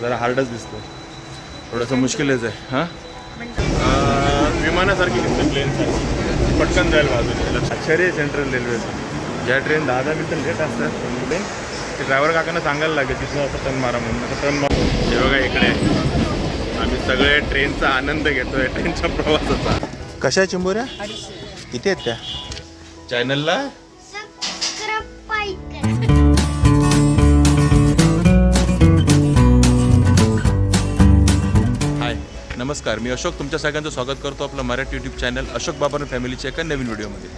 जरा हार्डच दिसतो थोडंसं मुश्किलच आहे हां? विमानासारखी दिसते प्लेनसारखी पटकन जाईल लक्षात आश्चर्य सेंट्रल रेल्वेचं ज्या ट्रेन दहा दहा मिनिटं लेट असतात पुढे ते ड्रायव्हर काकांना सांगायला लागेल तिथं असं टर्न मारा म्हणून. असं टर्न मार. हे बघा इकडे. आम्ही सगळे ट्रेनचा आनंद घेतोय ट्रेनच्या प्रवासाचा. कशा आहे चिंबोऱ्या? किती आहेत त्या? चॅनलला नमस्कार मी अशोक. तुमच्या सगळ्यांचं स्वागत करतो आपलं मराठी यूट्यूब चॅनल अशोक बाबर फॅमिलीच्या एका नवीन व्हिडिओमध्ये.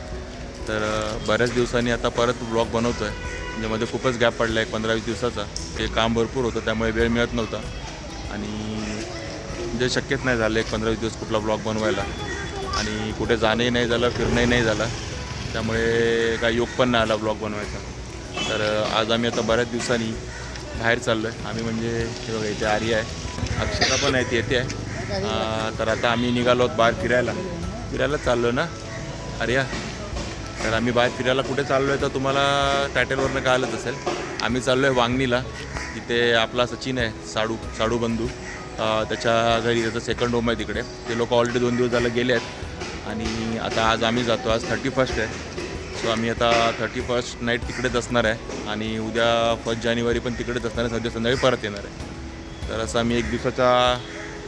तर बऱ्याच दिवसांनी आता परत ब्लॉग बनवतो आहे म्हणजे खूपच गॅप पडला आहे पंधरा वीस दिवसाचा. ते काम भरपूर होतं त्यामुळे वेळ मिळत नव्हता. आणि म्हणजे शक्यच नाही झालं एक पंधरा वीस दिवस कुठला ब्लॉग बनवायला. आणि कुठे जाणंही नाही झालं फिरणंही नाही झालं. त्यामुळे काही योग पण नाही आला ब्लॉग बनवायचा. तर आज आम्ही आता बऱ्याच दिवसांनी बाहेर चाललो आहे आम्ही म्हणजे हे बघा इथे आर्या आहे. अक्षता पण आहे ती येते आहे. तर आता आम्ही निघालो बाहेर फिरायला. फिरायला चाललो ना? आर्या तर आम्ही बाहेर फिरायला कुठे चाललो आहे तर तुम्हाला टायटलवरनं कळालंच असेल. आम्ही चाललो आहे वांगणीला. तिथे आपला सचिन आहे साडू साडू बंधू. त्याच्या घरी त्याचं सेकंड होम आहे तिकडे. ते लोक ऑलरेडी दोन दिवस झालं गेले आहेत. आणि आता आज आम्ही जातो. आज थर्टी फर्स्ट आहे. सो आम्ही आता थर्टी फर्स्ट नाईट तिकडेच असणार आहे. आणि उद्या फर्स्ट जानेवारी पण तिकडेच असणार आहे. सध्या संध्याकाळी परत येणार आहे. तर असं आम्ही एक दिवसाचा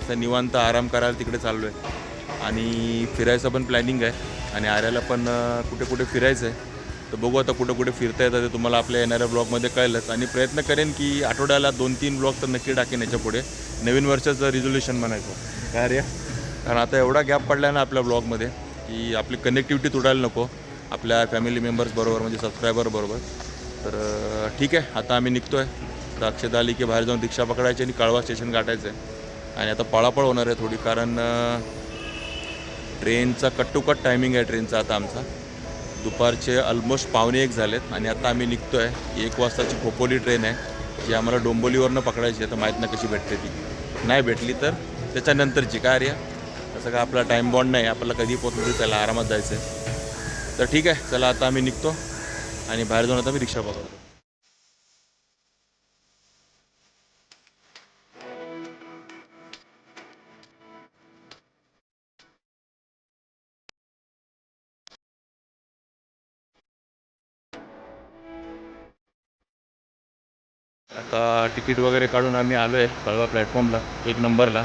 तर निवांत आराम करायला तिकडे चाललो आहे आणि फिरायचं पण प्लॅनिंग आहे. आणि आर्याला पण कुठे कुठे फिरायचं आहे तर बघू आता कुठे कुठे फिरता येतं ते तुम्हाला आपल्या येणाऱ्या ब्लॉगमध्ये कळलंच. आणि प्रयत्न करेन की आठवड्याला दोन तीन ब्लॉग तर नक्की टाकेन याच्यापुढे. नवीन वर्षाचं रिझोल्युशन म्हणायचं. काय कारण आता एवढा गॅप पडला ना आपल्या ब्लॉगमध्ये की आपली कनेक्टिव्हिटी तुडायला नको. आपल्या फॅमिली मेंबर्सबरोबर म्हणजे सबस्क्रायबरबरोबर तर ठीक आहे. आता आम्ही निघतो आहे तर अक्षता आली की बाहेर जाऊन रिक्षा पकडायची आणि काळवा स्टेशन गाठायचं आहे आणि आता पळापळ होणार आहे थोडी कारण ट्रेनचा कट टू कट टायमिंग आहे ट्रेनचा आता आमचा. दुपारचे ऑलमोस्ट पावणे एक झालेत आणि आता आम्ही निघतो आहे एक वाजताची खोपोली ट्रेन आहे जी आम्हाला डोंबोलीवरनं पकडायची आहे. तर माहीत नाही कशी भेटते ती. नाही भेटली तर त्याच्यानंतरची काय रे तसं का आपला टाईम बॉन्ड नाही. आपल्याला कधी पोहोचलं तरी त्याला आरामात जायचं आहे तर ठीक आहे चला आता आम्ही निघतो आणि बाहेर जाऊन आता मी रिक्षा पकडतो. तिकीट वगैरे काढून आम्ही आलो आहे कळवा प्लॅटफॉर्मला एक नंबरला.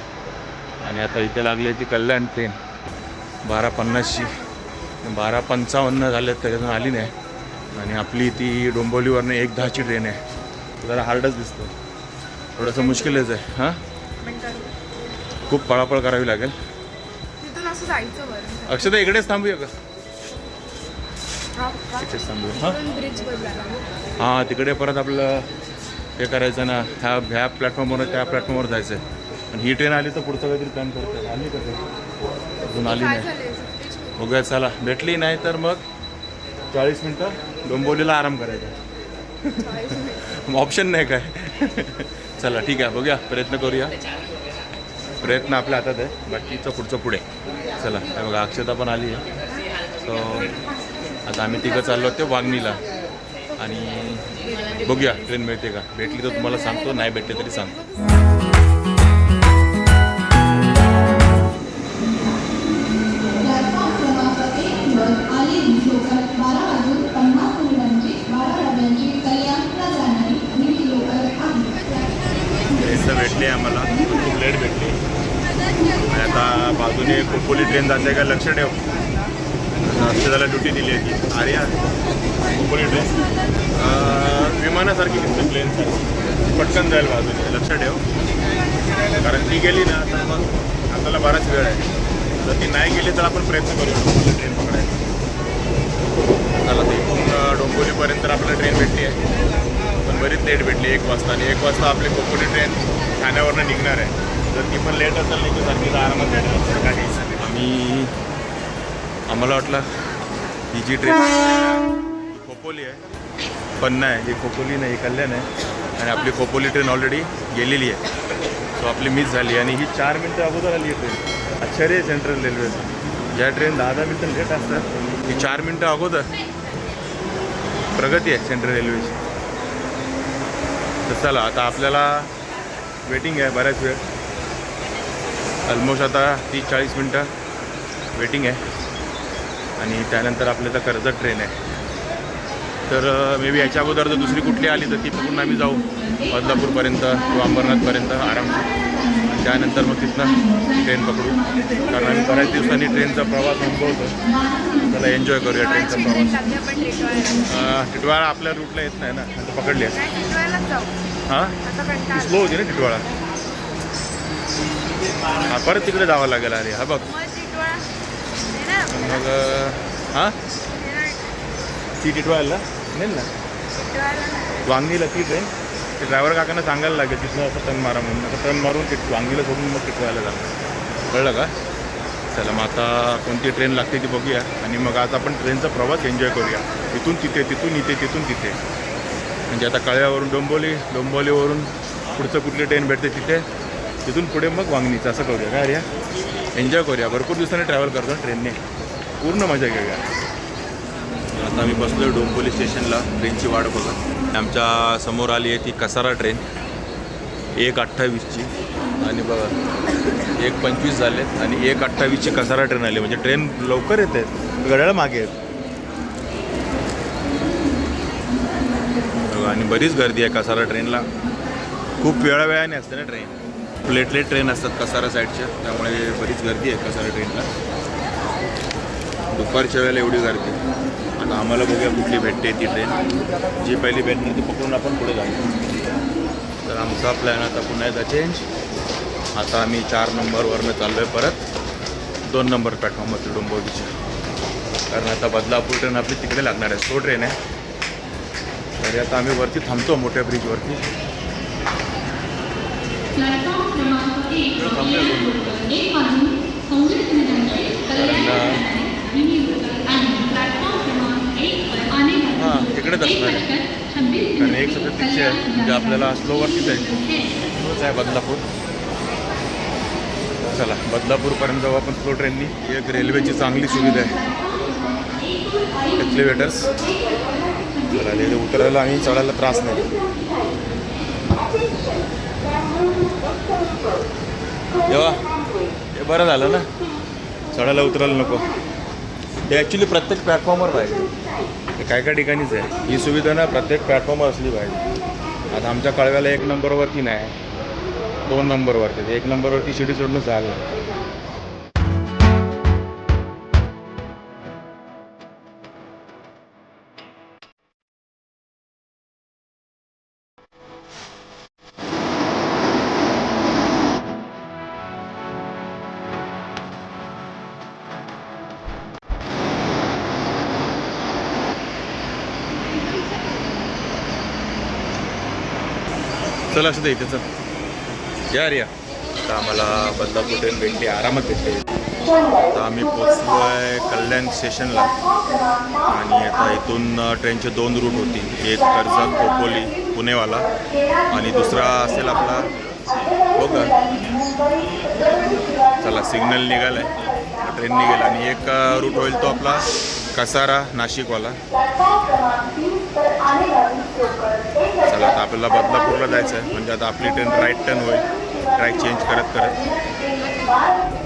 आणि आता इथे लागली आहे ती कल्याण ट्रेन बारा पन्नासची. बारा पंचावन्न झाले तरी अजून आली नाही. आणि आपली ती डोंबिवलीवरनं एक दहाची ट्रेन आहे. जरा हार्डच दिसतो थोडंसं मुश्किलच आहे. हां? खूप पळापळ करावी लागेल. अक्षता इकडेच थांबूया का? इथेच थांबूया. हां हां तिकडे परत आपलं हे करायचं ना ह्या ह्या प्लॅटफॉर्मवर त्या प्लॅटफॉर्मवर जायचं आहे आणि ही ट्रेन आली तर पुढचं काहीतरी प्लॅन करतो आली का अजून आली नाही. बघूया चला. भेटली नाही तर मग चाळीस मिनटं डोंबोलीला आराम करायचा. ऑप्शन नाही काय. चला ठीक आहे. बघूया. प्रयत्न करूया. प्रयत्न आपल्या हातात आहे बाकीचं पुढचं पुढे. चला. हे बघा अक्षता पण आली आहे. सो आता आम्ही तिघं चाललो ते वागणीला आणि बघूया ट्रेन मिळते का? भेटली तर तुम्हाला सांगतो नाही भेटले तरी सांगतो. भेटली आम्हाला. खूप लेट भेटली. आणि आता बाजूने खोपोली ट्रेन जाते का? लक्ष ठेव. त्याला ड्युटी दिली आहे ती. आर्या खोपोली ट्रेन विमानासारखी दिसते प्लेनची. पटकन जाईल बाजूने लक्ष ठेव. कारण ती गेली ना तर मग आपल्याला बराच वेळ आहे. जर ती नाही गेली तर आपण प्रयत्न करू. शकतो ट्रेन पकडायचा त्याला ते इथून डोंबिवलीपर्यंत आपल्याला ट्रेन भेटली आहे. पण बरीच लेट भेटली एक वाजता. आणि एक वाजता आपली कोकणी ट्रेन ठाण्यावरनं निघणार आहे. जर ती पण लेट असेल नाही की सारखी तर आरामात भेटेल काही आम्ही आम्हाला वाटलं ही जी ट्रेन ही खोपोली आहे. पण नाही ही खोपोली नाही ही कल्याण आहे. आणि आपली खोपोली ट्रेन ऑलरेडी गेलेली आहे. सो आपली मिस झाली. आणि ही चार मिनटं अगोदर आली आहे ट्रेन आश्चर्य आहे सेंट्रल रेल्वेचं ज्या ट्रेन दहा दहा मिनटं लेट असतात. ही चार मिनटं अगोदर प्रगती आहे सेंट्रल रेल्वेची तर चला आता आपल्याला वेटिंग आहे बऱ्याच वेळ. ऑलमोस्ट आता तीस चाळीस मिनटं वेटिंग आहे. आणि त्यानंतर आपल्या तर कर्जत ट्रेन आहे. तर मे बी याच्या अगोदर जर दुसरी कुठली आली तर ती पकडून आम्ही जाऊ. बदलापूरपर्यंत किंवा अंबरनाथपर्यंत आरामशीर. आणि त्यानंतर मग तिथनं ट्रेन पकडू. कारण आम्ही बऱ्याच दिवसांनी ट्रेनचा प्रवास अनुभवतो त्याला एन्जॉय करूया ट्रेनचा ट्रेन प्रवास. टिटवाळा आपल्या रूटला येत नाही ना? आता पकडली हां? स्लो होती ना टिटवाळा? हा परत तिकडे जावं लागेल अरे हा बघ. मग हां? सीट इटवायला ती नाही ना? टिटवाळ्याला वांगीला ती ट्रेन ते ड्रायव्हर काकांना सांगायला लागेल तिथनं असं टन मारा म्हणून. आता टन मारून टिट वांगीला सोडून मग टिटवायला लागणार कळलं का? चला मग आता कोणती ट्रेन लागते ती बघूया. आणि मग आज आपण ट्रेनचा प्रवास एन्जॉय करूया. इथून तिथे तिथून इथे तिथून तिथे. म्हणजे आता कळव्यावरून डोंबोली डोंबोलीवरून पुढचं कुठली ट्रेन भेटते तिथे? तिथून पुढे मग वांगणीचं. असं करूया काय या एन्जॉय करूया. भरपूर दिवसांनी ट्रॅव्हल करतो ट्रेनने पूर्ण मजा घेऊया आता आम्ही बसलो आहे डोंबोली स्टेशनला ट्रेनची वाट बघत. आमच्यासमोर आली आहे ती कसारा ट्रेन. एक अठ्ठावीसची. आणि बघा एक पंचवीस झाले आणि एक अठ्ठावीसची कसारा ट्रेन आली. म्हणजे ट्रेन लवकर येते घड्याळ मागे आहेत आणि बरीच गर्दी आहे कसारा ट्रेनला. खूप वेळा वेळाने असते ना ट्रेन. प्लेटलेट ट्रेन असतात कसारा साईडच्या त्यामुळे बरीच गर्दी आहे कसारा ट्रेनला. दुपारच्या वेळेला एवढी गर्दी. आता आम्हाला बघूया कुठली भेटते ती ट्रेन जी पहिली भेटणार ती पकडून आपण पुढे जाऊ. तर आमचा प्लॅन आता पुन्हा एकदा चेंज आता आम्ही चार नंबरवरनं चाललो आहे परत. दोन नंबर प्लॅटफॉर्मवरती डोंबवलीच्या कारण आता बदलापूर ट्रेन आपली तिकडे लागणार आहे. स्लो ट्रेन आहे. तरी आता आम्ही वरती थांबतो मोठ्या ब्रिजवरती प्लॅटफॉर्म हां तिकडेच असणार आहे. कारण एक सतत तिथे आहे म्हणजे आपल्याला स्लोवरतीच आहे स्लोच आहे बदलापूर. चला बदलापूरपर्यंत जाऊ आपण स्लो ट्रेननी एक रेल्वेची चांगली सुविधा आहे. एक्लिवेटर्स चला तिथे उतरायला आणि चढायला त्रास नाही. जेव्हा हे बरं झालं ना? चढायला उतरायला नको. हे ॲक्च्युली प्रत्येक प्लॅटफॉर्मवर पाहिजे. हे काय काय ठिकाणीच आहे? ही सुविधा ना प्रत्येक प्लॅटफॉर्मवर असली पाहिजे. आता आमच्या कळव्याला एक नंबरवरती नाही. दोन नंबरवरती एक नंबरवरती शिडी सोडून झालं चल असं दे इथे चल. या रिया. आता आम्हाला बदलापूर ट्रेन भेटली आरामात भेटली. आता आम्ही पोचलो आहे कल्याण स्टेशनला. आणि आता इथून ट्रेनचे दोन रूट होती. एक कर्जत खोपोली पुणेवाला. आणि दुसरा असेल आपला हो बघा चला सिग्नल निघाला आहे ट्रेन निघेल. आणि एक रूट होईल तो आपला कसारा नाशिकवाला. चला आता आपल्याला बदलापूरला जायचं आहे म्हणजे आता आपली ट्रेन राईट टर्न होईल. ट्रॅक चेंज करत करत.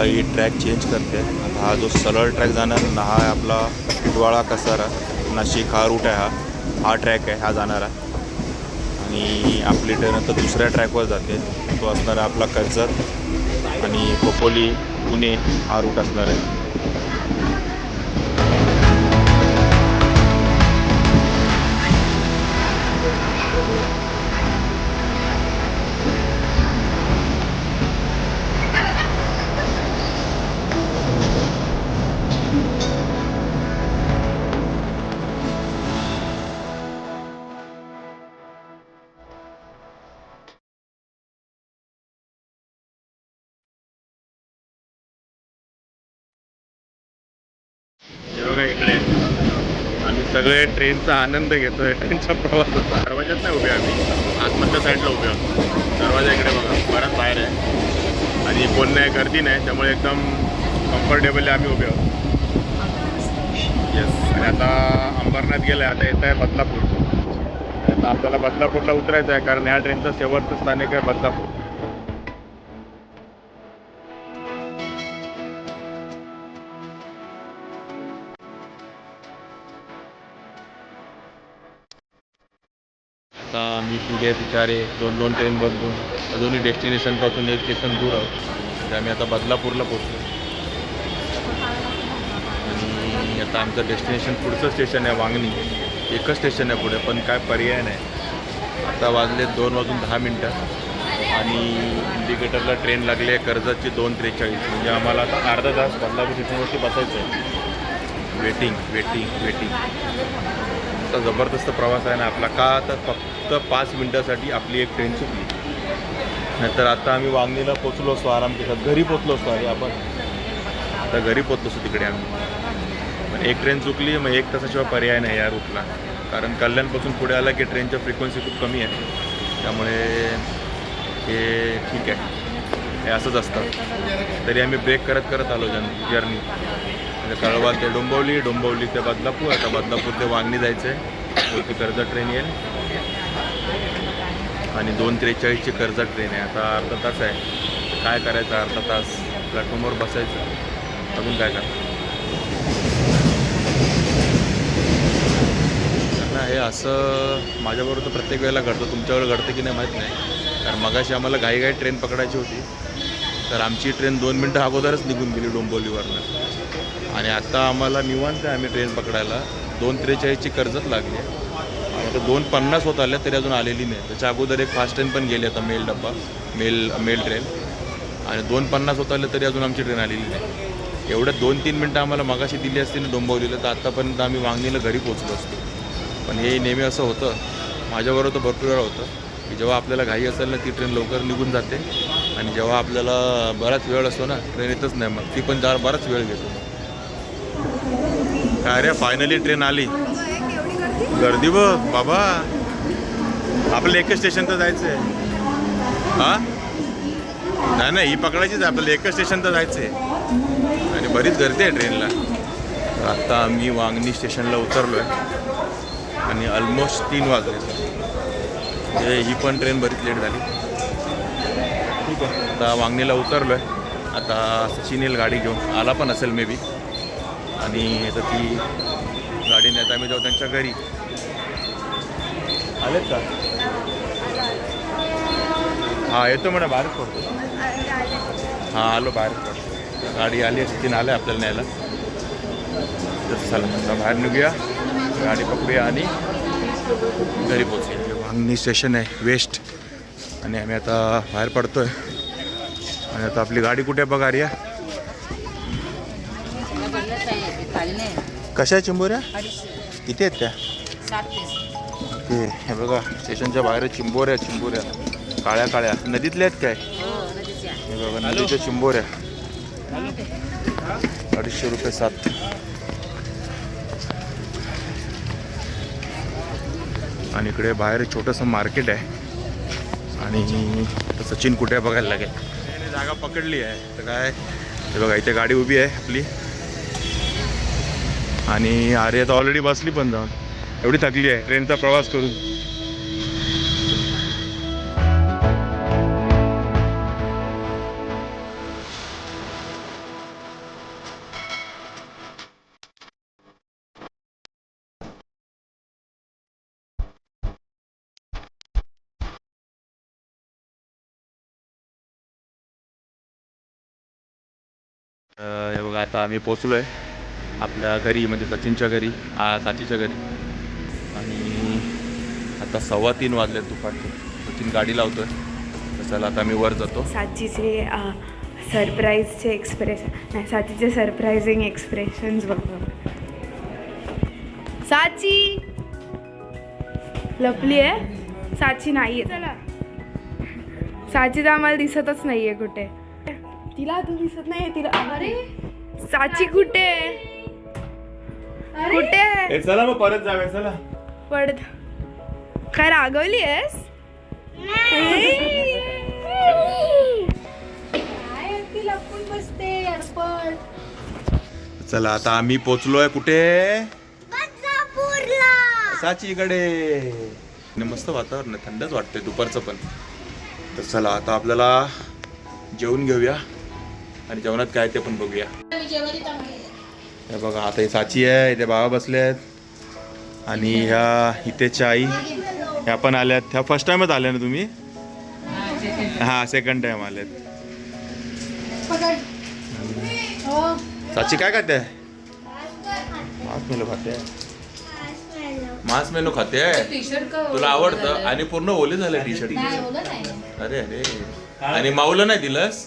काही ट्रॅक चेंज करते. आता हा जो सरळ ट्रॅक जाणार ना हा आहे आपला टिटवाळा कसारा. नाशिक हा रूट आहे हा. हा ट्रॅक आहे हा जाणारा. आणि आपली ट्रेन आता दुसऱ्या ट्रॅकवर जाते. तो असणार आहे आपला कर्जत आणि खोपोली पुणे हा रूट असणार आहे. सगळे ट्रेनचा आनंद घेतोय. ट्रेनचा प्रवास दरवाज्यात नाही उभे आम्ही. आतमधल्या साईडला उभे आहोत. दरवाजा इकडे बघा. बराच बाहेर आहे. आणि कोण नाही गर्दी नाही. त्यामुळे एकदम कम्फर्टेबली आम्ही उभे आहोत. येस आणि आता अंबरनाथ गेलं आहे आता येत आहे बदलापूर. आता आपल्याला बदलापूरला उतरायचं आहे कारण ह्या ट्रेनचं शेवटचं स्थानिक आहे बदलापूर. आता आम्ही पुढे बिचारे दोन दोन ट्रेन बदलून अजूनही डेस्टिनेशनपासून एक स्टेशन दूर आहोत. म्हणजे आम्ही आता बदलापूरला पोचलो आणि आता आमचं डेस्टिनेशन पुढचं स्टेशन आहे वांगणी. एकच स्टेशन आहे पुढे पण काय पर्याय नाही. आता वाजले दोन वाजून दहा मिनटं. आणि इंडिकेटरला ट्रेन लागली आहे कर्जतची दोन त्रेचाळीस. म्हणजे आम्हाला आता अर्धा तास बदलापूर स्टेशनवरती बसायचं आहे. वेटिंग वेटिंग वेटिंग आता जबरदस्त प्रवास आहे ना आपला का तर फक्त पाच मिनटासाठी आपली एक ट्रेन चुकली. नाहीतर आता आम्ही वांगणीला पोचलो असतो आराम केला. घरी पोचलो असतो आधी आपण. आता घरी पोचलो असतो तिकडे आम्ही. पण एक ट्रेन चुकली मग एक तासाशिवाय पर्याय नाही या रूटला कारण कल्याणपासून पुढे आला की ट्रेनच्या फ्रिक्वेन्सी खूप कमी आहे. त्यामुळे हे ठीक आहे. हे असंच असतं. तरी आम्ही ब्रेक करत करत आलो जन जर्नी म्हणजे कळवा ते डोंबवली डोंबवली ते बदलापूर आता बदलापूर ते वांगणी जायचं आहे वरती कर्जत ट्रेन येईल. आणि दोन त्रेचाळीसची कर्जत ट्रेन आहे. आता अर्धा तास आहे. काय करायचं? अर्धा तास प्लॅटफॉर्मवर बसायचं. अजून काय करायचं हे असं माझ्याबरोबर तर प्रत्येक वेळेला घडतं. तुमच्याकडे घडतं की नाही माहीत नाही. कारण मगाशी आम्हाला घाईघाई ट्रेन पकडायची होती. तर आमची ट्रेन दोन मिनटं अगोदरच निघून गेली डोंबोलीवरनं. आणि आता आम्हाला निवांत आहे आम्ही ट्रेन पकडायला. दोन त्रेचाळीसची कर्जत लागली आहे. आणि आता दोन पन्नास होत आल्या तरी अजून आलेली नाही. त्याच्या अगोदर एक फास्ट ट्रेन पण गेली आता मेल डब्बा मेल मेल ट्रेन आणि दोन पन्नास होत आल्या तरी अजून आमची ट्रेन आलेली नाही. एवढ्या दोन तीन मिनटं आम्हाला मगाशी दिली असती ना डोंबिवलीला तर आत्तापर्यंत आम्ही वांगणीला घरी पोचलो असतो. पण हे नेहमी असं होतं माझ्याबरोबर तर भरपूर वेळा होतं की जेव्हा आपल्याला घाई असेल ना ती ट्रेन लवकर निघून जाते. आणि जेव्हा आपल्याला बराच वेळ असतो ना ट्रेन येतच नाही मग. ती पण जरा बराच वेळ घेतो. काय रे फायनली ट्रेन आली. गर्दी बघ बाबा. आपल्याला एकच स्टेशन तर जायचं आहे हां? नाही नाही ही पकडायचीच आहे. आपल्याला एकच स्टेशन तर जायचं आहे आणि बरीच गर्दी आहे ट्रेनला तर आत्ता आम्ही वांगणी स्टेशनला उतरलो आहे आणि ऑलमोस्ट तीन वाजले. म्हणजे ही पण ट्रेन बरीच लेट झाली. ठीक आहे आता वांगणीला उतरलो आहे आता सचिन येईल गाडी घेऊन. आला पण असेल मे बी आणि आता ती गाडी नेता आम्ही जाऊ त्यांच्या घरी. आलेत का? हां येतो म्हणा बाहेर पडतो. हां आलो बाहेर पडतो. गाडी आली आहे आलं आपल्याला न्यायला. तर चला आता बाहेर निघूया. गाडी पकडूया आणि घरी पोचूया वांगणी स्टेशन आहे वेस्ट. आणि आम्ही आता बाहेर पडतोय. आणि आता आपली गाडी कुठे बघा रिया कशा आहे चिंबोऱ्या किती आहेत त्या? ओके हे बघा स्टेशनच्या बाहेर चिंबोऱ्या चिंबोऱ्या. काळ्या काळ्या. नदीतल्या आहेत काय? हे बघा नदीच्या चिंबोऱ्या. अडीचशे रुपये सात. आणि इकडे बाहेर छोटंसं मार्केट आहे. आणि सचिन कुठे बघायला लागेल. जागा पकडली आहे. तर काय? हे बघा इथे गाडी उभी आहे आपली. आणि आर्या आता ऑलरेडी बसली पण जाऊन. एवढी थकली आहे. ट्रेनचा प्रवास करून. हे बघा आता आम्ही पोचलो आहे आपल्या घरी म्हणजे सचिनच्या घरी आ घरी. आणि आता सव्वा तीन वाजले दुपारचे. सचिन गाडी लावतोय. तर चला आता मी वर जातो. साचीचे सरप्राईजचे एक्सप्रेस नाही साचीचे सरप्राईझिंग एक्सप्रेशन्स बघतो. साची लपली आहे. साची नाही आहे चला. साची तर आम्हाला दिसतच नाही आहे कुठे. तिला तू दिसत नाही तिला अरे! साची कुठे आहे? कुठे? ए, चला मग परत जाऊया चला. पडत. काय रागवली आहेस चला आता आम्ही पोचलोय कुठे? साचीकडे. आणि मस्त वातावरण आहे थंडच वाटतंय दुपारचं पण. तर चला आता आपल्याला जेवून घेऊया आणि जेवणात काय ते पण बघूया. हे बघा आता ही साची आहे इथे बाबा बसले आहेत. आणि ह्या इथेच्या आई. ह्या पण आल्यात ह्या फर्स्ट टाइमच आल्या ना तुम्ही? हा सेकंड टाइम आल्यात साची काय खाते? मांस मेलो खाते. मांस मेलो खाते. तुला आवडतं. आणि पूर्ण ओले झाले टी शर्ट अरे अरे. आणि माऊला नाही दिलंस?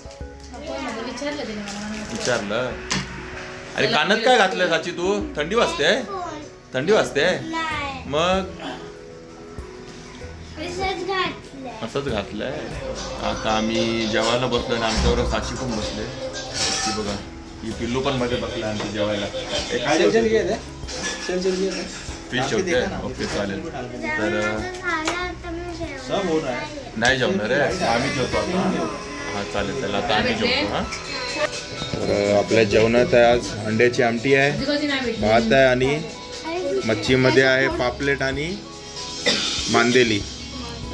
विचारलं. आणि कानात काय घातलंय साची तू? थंडी वाजते? थंडी वाजते? मग? असंच घातलंय. आता आम्ही जेवायला बसलोय आणि आमच्यावर साची पण बसले. ती बघा ही पिल्लू पण मध्ये बसला आमची जेवायला. जेवते? फिश होते. ओके चालेल. तर नाही जेवणार आहे. आम्ही जेवतो आता. हा चालेल चालेल आता आम्ही जेवतो हा. तर आपल्या जेवणात आहे आज अंड्याची आमटी आहे भात आहे आणि मच्छीमध्ये आहे पापलेट आणि मांदेली.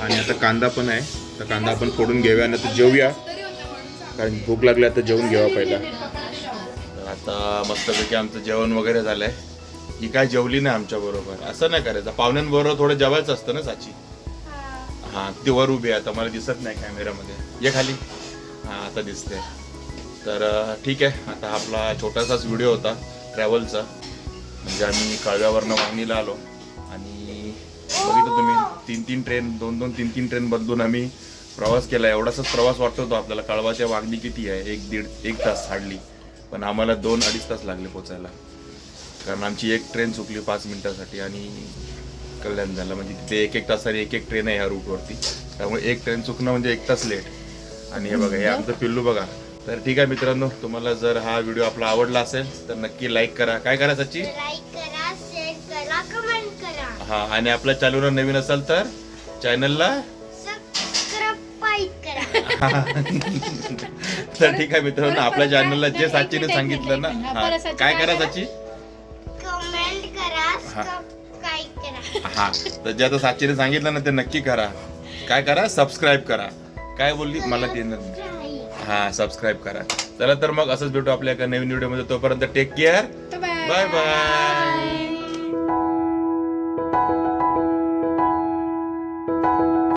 आणि आता कांदा पण आहे तर कांदा आपण फोडून घेऊया आणि आता जेवूया. कारण भूक लागली आता जेवून घेऊया पहिला. तर आता मस्तपैकी आमचं जेवण वगैरे झालंय. ही काय जेवली नाही आमच्या बरोबर. असं नाही करायचं. पाहुण्यांबरोबर थोडं जेवायचं असतं ना साची? हा. ती वर उभी आहे. आता मला दिसत नाही कॅमेऱ्यामध्ये ये खाली. हा आता दिसते तर ठीक आहे. आता आपला छोटासाच व्हिडिओ होता ट्रॅव्हलचा. म्हणजे आम्ही कळव्यावरनं वांगणीला आलो आणि बघितलं तुम्ही तीन तीन ट्रेन दोन दोन तीन तीन ट्रेन बदलून आम्ही प्रवास केला. एवढासाच प्रवास वाटत होतो आपल्याला. कळवाच्या वागणी किती आहे? एक दीड एक तास हार्डली. पण आम्हाला दोन अडीच तास लागले पोचायला. कारण आमची एक ट्रेन चुकली पाच मिनिटासाठी आणि कल्याण झालं. म्हणजे तिथे एक एक तासाने एक एक ट्रेन आहे ह्या रूटवरती त्यामुळे एक ट्रेन चुकणं म्हणजे एक तास लेट आणि हे बघा हे आमचं पिल्लू बघा. तर ठीक आहे मित्रांनो तुम्हाला जर हा व्हिडिओ आपला आवडला असेल तर नक्की लाईक करा. काय करा सच्ची लाईक करा शेअर करा कमेंट करा. हा आणि आपल्या चॅनलवर नवीन असाल तर चॅनलला तर ठीक आहे मित्रांनो आपल्या चॅनलला जे साचीने सांगितलं ना हा काय करा साची? कमेंट करा हा. हा तर जे आता साचीने सांगितलं ना ते नक्की करा. काय करा? सबस्क्राईब करा. काय बोलली? मला ते. हा सबस्क्राईब करा. चला तर मग असंच भेटू आपल्या एका नवीन व्हिडिओमध्ये तोपर्यंत टेक केअर बाय बाय